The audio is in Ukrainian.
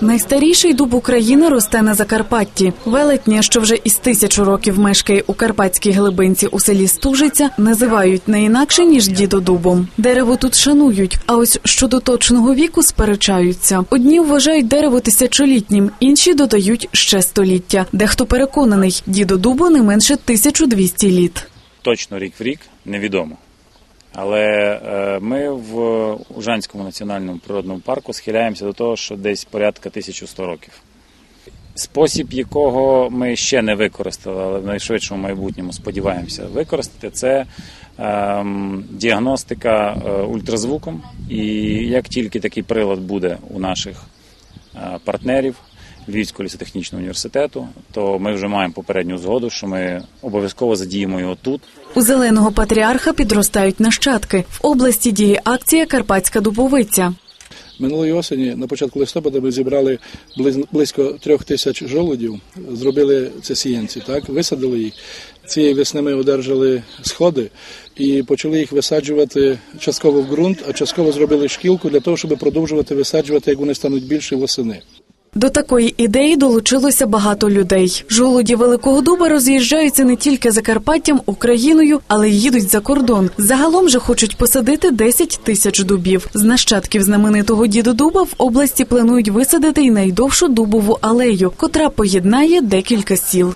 Найстаріший дуб України росте на Закарпатті. Велетня, що вже із тисячу років мешкає у карпатській глибинці у селі Стужиця, називають не інакше ніж дідодубом. Дерево тут шанують, а ось щодо точного віку сперечаються. Одні вважають дерево тисячолітнім, інші додають ще століття. Дехто переконаний, дідодубу не менше 1200 літ. точно рік в рік невідомо. Але е, ми в Ужанському національному природному парку схиляємося до того, що десь порядка 1100 років. Спосіб, якого ми ще не використали, але в найшвидшому майбутньому сподіваємося використати, це ем, діагностика е, ультразвуком. І як тільки такий прилад буде у наших е, партнерів Львівського лісотехнічного університету, то ми вже маємо попередню згоду, що ми обов'язково задіємо його тут. У зеленого патріарха підростають нащадки. В області діє акція Карпатська дубовиця. Минулої осені, на початку листопада, ми зібрали близ- близько трьох тисяч жолудів, зробили це сіянці, так, висадили їх. Цієї весни ми одержали сходи і почали їх висаджувати частково в ґрунт, а частково зробили шкілку для того, щоб продовжувати висаджувати, як вони стануть більше восени. До такої ідеї долучилося багато людей. Жолуді Великого Дуба роз'їжджаються не тільки Закарпаттям, Україною, але й їдуть за кордон. Загалом же хочуть посадити 10 тисяч дубів. З нащадків знаменитого діду дуба в області планують висадити й найдовшу дубову алею, котра поєднає декілька сіл.